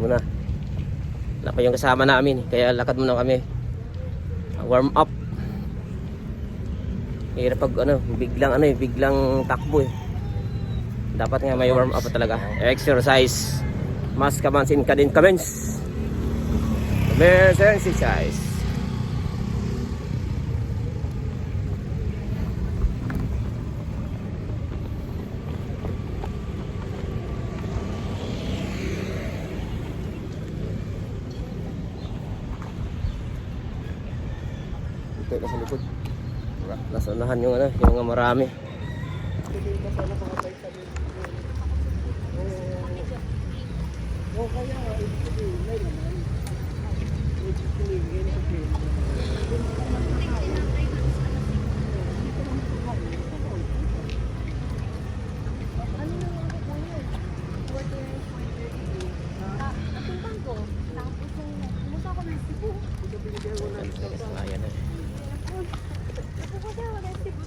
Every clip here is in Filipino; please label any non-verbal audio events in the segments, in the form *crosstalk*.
muna. Pa yung kasama namin, kaya lakad muna kami. Warm up. Hirap pag ano, biglang ano eh, biglang takbo eh. Dapat nga may warm up talaga. Exercise. Mas kamansin ka din commence. Commence exercise. Na sa likod. Nasa unahan yung ano, yung mga marami. Napuntan ko. Tapos yung pumunta ako ng Cebu. Ayan eh. Pumunta ako ng Cebu.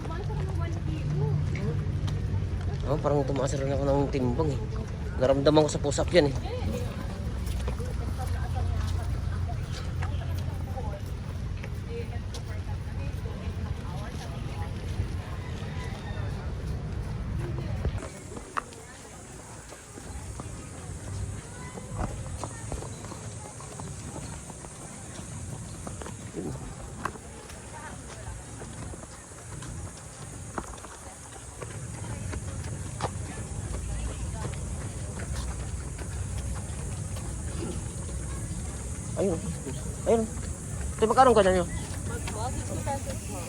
Kumain ako ng 1 kilo. Oh, parang tumaas rin ako ng timbang eh. Naramdaman ko sa pusap yan eh. Ayun. Ayun. Ito magkano ka na nyo?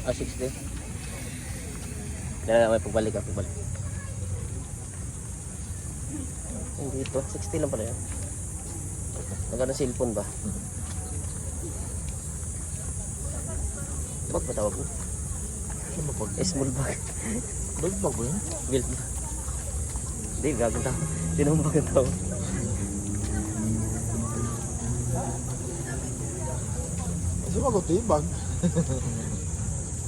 Ah, 60. Dala may pagbalik ka, pagbalik. Hindi ito, 60 lang pala yan. Magkano cellphone ba? Bag ba tawag mo? Ano ba pag? Eh, small bag. Bag ba ba yun? Build ba? Hindi, gagawin tawag. Hindi naman bagong tawag. Sumagot eh, bag.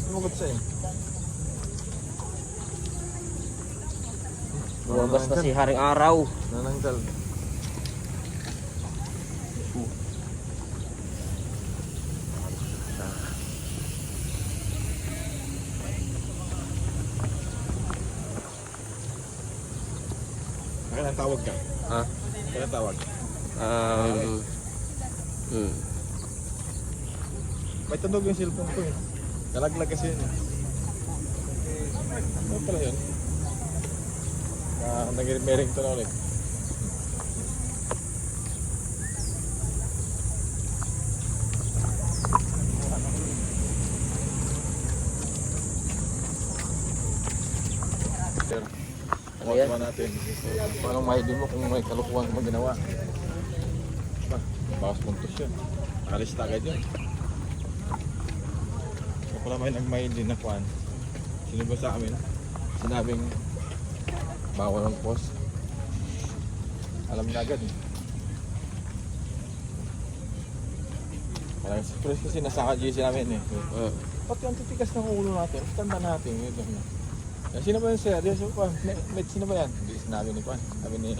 Sumagot siya eh. Lumabas na si Haring Araw. Nananggal. Kailan tawag ka? Ha? Kailan tawag? Um, hmm. May tunog yung cellphone ko eh. Nalaglag kasi yun eh. Ano pala yun? Ah, nag-mering to na ulit. Natin? Paano maidin mo kung may kalukuhan mo ginawa? Ba, bawas puntos yun. Alis agad yun. Pala may nagmaidin na kuhan, sino ba sa amin? Sinabing bawal ang post. Alam na agad eh. Parang si Chris kasi nasa GC namin eh. Hmm. Pati ang titikas ng ulo natin, tanda natin yun. yun. Yan, sino ba yung sir? Yan, sino ba? Med, sino ba yan? Hindi sinabi ni Pan. Sabi ni...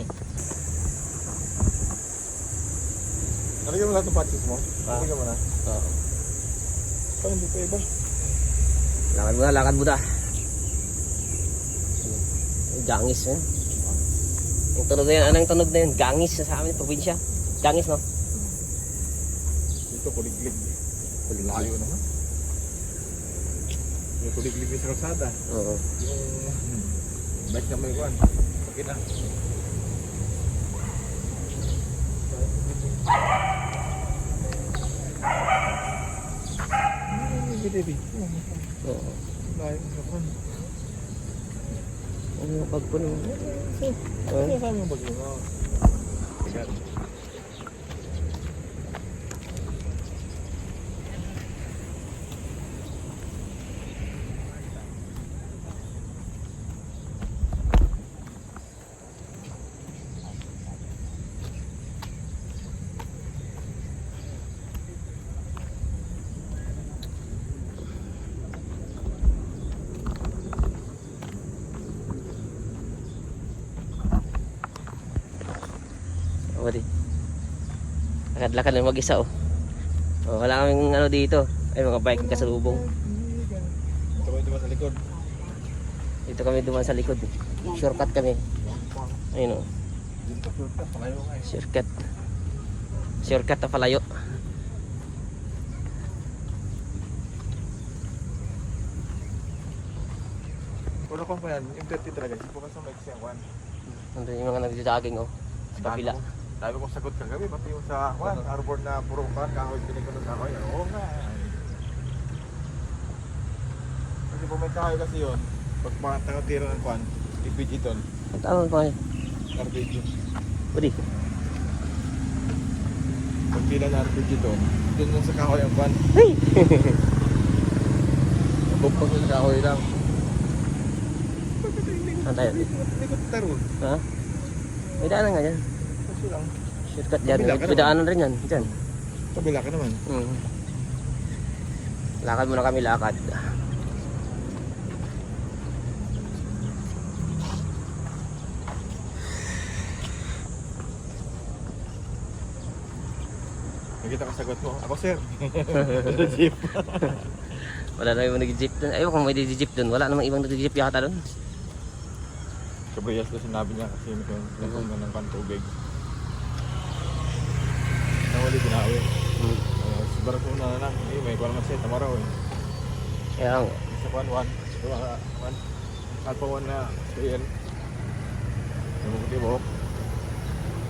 Nalagyan mo lahat ng patches mo? Ah. Nalagyan mo na? Oo. Pa, hindi pa iba. Lakad muna, lakad muna. Gangis eh. Yung tunog na yun, anong tunog na yun? Gangis sa amin, probinsya. Gangis no? Dito, kuliglig. Layo naman. Yung kuliglig sa kalsada. Oo. Yung bike na may kuhan. Okay na. Baby, Oo. layo sa. Ano yung bag ko naman? Ano yung sabi mo ba yun? Di. Lakad-lakad na mag-isa, oh. oh. Wala kaming ano dito. Ay, mga bike kasalubong. Ito ba diba sa likod? Dito kami duman sa likod. Shortcut kami. Ayun, oh. Dito shortcut. Shortcut. Na palayo. Puro ko pa yan, yung 30 talaga. Kasi may isang one. Nandun yung mga nagja-jogging, oh. Sa kabila. Sabi ko sagot kagabi, pati yung sa Juan, arbor na puro kan, kahoy, pinig ko ng kahoy. Oo nga. Kasi kung may kahoy kasi yun, pag mga tira ng Juan, ipid ito, Tawag pa kayo. RPG. O, di. Pag pila na RPG ito, doon lang sa kahoy ang Juan. Hey! *laughs* Bumpa sa kahoy lang. Saan tayo? Hindi ko taron. Ha? May daanan nga dyan. Lang. Shortcut dyan. Kabila ka May naman. daanan rin yan. Dyan. Kabila ka naman. Mm. Lakad muna kami, lakad. Nakita ka sagot mo. Ako sir. Sa jeep. Wala na yung nag-jeep dun. Ayun kung may nag-jeep dun. Wala namang ibang nag-jeep yata dun. Kabriyas na sinabi niya kasi may nagkong na ng pantubig. Nawali binawi. Mm. Uh, ko na lang. Eh, may kuwan naman siya. Tamaraw eh. Kaya nga. Isa kuwan, one. Diba, one. Alpha one na KL. Yung puti buhok.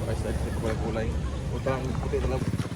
Baka sa isa kulay kulay. Utang puti talaga.